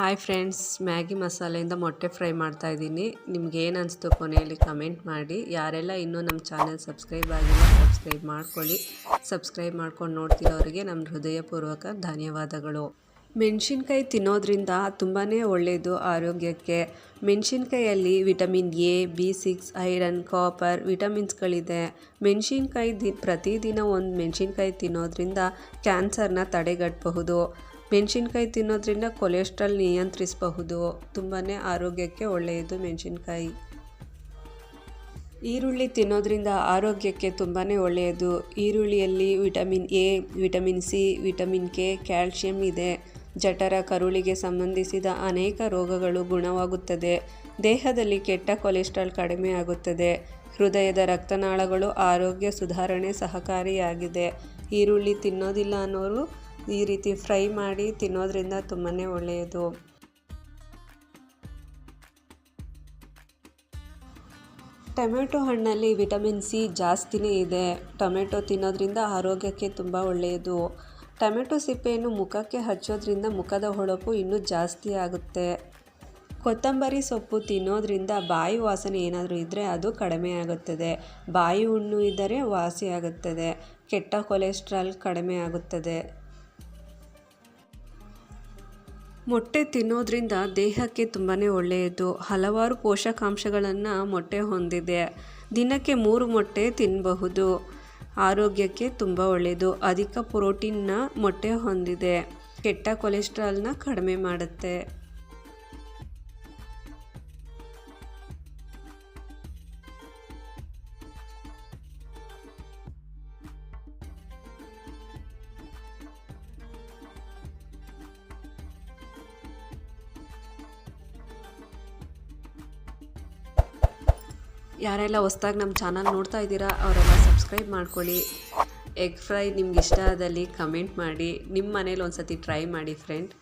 Hi friends Maggi ಮಸಾಲೆಯಿಂದ ಮೊಟ್ಟೆ fry ಮಾಡ್ತಾ ಇದ್ದೀನಿ. ನಿಮ್ಗೆ ಏನು ಅನಿಸ್ತು ಕೊನೆಯಲ್ಲಿ ಕಮೆಂಟ್ ಮಾಡಿ. ಯಾರೆಲ್ಲ ಇನ್ನೂ ನಮ್ಮ ಚಾನೆಲ್ ಸಬ್ಸ್ಕ್ರೈಬ್ ಆಗಿಲ್ಲ ಸಬ್ಸ್ಕ್ರೈಬ್ ಮಾಡ್ಕೊಳ್ಳಿ. ಸಬ್ಸ್ಕ್ರೈಬ್ ಮಾಡ್ಕೊಂಡು ನೋಡ್ತಿರೋರಿಗೆ ನಮ್ಮ ಹೃದಯಪೂರ್ವಕ ಧನ್ಯವಾದಗಳು. ಮೆಣಸಿನ್ಕಾಯಿ ತಿನ್ನೋದ್ರಿಂದ ತುಂಬಾ ಒಳ್ಳೆಯದು ಆರೋಗ್ಯಕ್ಕೆ. ಮೆಣಸಿನ್ಕಾಯಲ್ಲಿ vitamin A B six iron copper ವಿಟಮಿನ್ಸ್ಗಳಿದೆ. ಮೆಣಸಿನ್ಕಾಯಿ ದಿ, ಪ್ರತಿದಿನ ಒಂದು ಮೆಣಸಿನ್ಕಾಯಿ ತಿನ್ನೋದ್ರಿಂದ ಕ್ಯಾನ್ಸರ್ನ ತಡೆಗಟ್ಟಬಹುದು ಮೆಣಸಿನ್ಕಾಯಿ ತಿನ್ನೋದ್ರಿಂದ ಕೊಲೆಸ್ಟ್ರಾಲ್ ನಿಯಂತ್ರಿಸಬಹುದು. ತುಂಬಾ ಆರೋಗ್ಯಕ್ಕೆ ಒಳ್ಳೆಯದು ಮೆಣಸಿನ್ಕಾಯಿ. ಈರುಳ್ಳಿ ತಿನ್ನೋದ್ರಿಂದ ಆರೋಗ್ಯಕ್ಕೆ ತುಂಬಾ ಒಳ್ಳೆಯದು. ಈರುಳ್ಳಿಯಲ್ಲಿ vitamin A, vitamin C, vitamin K, calcium ಇದೆ. ಜಠರ, ಕರುಳಿಗೆ ಸಂಬಂಧಿಸಿದ ಅನೇಕ ರೋಗಗಳು ಗುಣವಾಗುತ್ತದೆ. ದೇಹದಲ್ಲಿ ಕೆಟ್ಟ ಕೊಲೆಸ್ಟ್ರಾಲ್ ಕಡಿಮೆ ಆಗುತ್ತದೆ. ಹೃದಯದ ರಕ್ತನಾಳಗಳು ಆರೋಗ್ಯ ಸುಧಾರಣೆ ಸಹಕಾರಿಯಾಗಿದೆ. ಈರುಳ್ಳಿ ತಿನ್ನೋದಿಲ್ಲ ಅನ್ನೋರು ಈ ರೀತಿ ಫ್ರೈ ಮಾಡಿ ತಿನ್ನೋದ್ರಿಂದ ತುಂಬಾ ಒಳ್ಳೆಯದು. ಟೊಮೆಟೊ ಹಣ್ಣಲ್ಲಿ ವಿಟಮಿನ್ ಸಿ ಜಾಸ್ತಿನೇ ಇದೆ. ಟೊಮೆಟೊ ತಿನ್ನೋದ್ರಿಂದ ಆರೋಗ್ಯಕ್ಕೆ ತುಂಬ ಒಳ್ಳೆಯದು. ಟೊಮೆಟೊ ಸಿಪ್ಪೆಯನ್ನು ಮುಖಕ್ಕೆ ಹಚ್ಚೋದ್ರಿಂದ ಮುಖದ ಹೊಳಪು ಇನ್ನೂ ಜಾಸ್ತಿ ಆಗುತ್ತೆ. ಕೊತ್ತಂಬರಿ ಸೊಪ್ಪು ತಿನ್ನೋದ್ರಿಂದ ಬಾಯಿ ವಾಸನೆ ಏನಾದರೂ ಇದ್ದರೆ ಅದು ಕಡಿಮೆ ಆಗುತ್ತದೆ. ಬಾಯಿ ಹುಣ್ಣು ಇದ್ದರೆ ವಾಸಿ ಆಗುತ್ತದೆ. ಕೆಟ್ಟ ಕೊಲೆಸ್ಟ್ರಾಲ್ ಕಡಿಮೆ ಆಗುತ್ತದೆ. ಮೊಟ್ಟೆ ತಿನ್ನೋದ್ರಿಂದ ದೇಹಕ್ಕೆ ತುಂಬಾ ಒಳ್ಳೆಯದು. ಹಲವಾರು ಪೋಷಕಾಂಶಗಳನ್ನು ಮೊಟ್ಟೆ ಹೊಂದಿದೆ. ದಿನಕ್ಕೆ ಮೂರು ಮೊಟ್ಟೆ ತಿನ್ನಬಹುದು ಆರೋಗ್ಯಕ್ಕೆ ತುಂಬ ಒಳ್ಳೆಯದು. ಅಧಿಕ ಪ್ರೋಟೀನ್ನ ಮೊಟ್ಟೆ ಹೊಂದಿದೆ. ಕೆಟ್ಟ ಕೊಲೆಸ್ಟ್ರಾಲ್ನ ಕಡಿಮೆ ಮಾಡುತ್ತೆ. ಯಾರೆಲ್ಲ ಹೊಸ್ದಾಗಿ ನಮ್ಮ ಚಾನಲ್ ನೋಡ್ತಾ ಇದ್ದೀರಾ, ಅವರೆಲ್ಲ ಸಬ್ಸ್ಕ್ರೈಬ್ ಮಾಡ್ಕೊಳ್ಳಿ. ಎಗ್ ಫ್ರೈ ನಿಮ್ಗೆ ಇಷ್ಟ ಆದಲ್ಲಿ ಕಮೆಂಟ್ ಮಾಡಿ. ನಿಮ್ಮ ಮನೇಲಿ ಒಂದು ಸತಿ ಟ್ರೈ ಮಾಡಿ ಫ್ರೆಂಡ್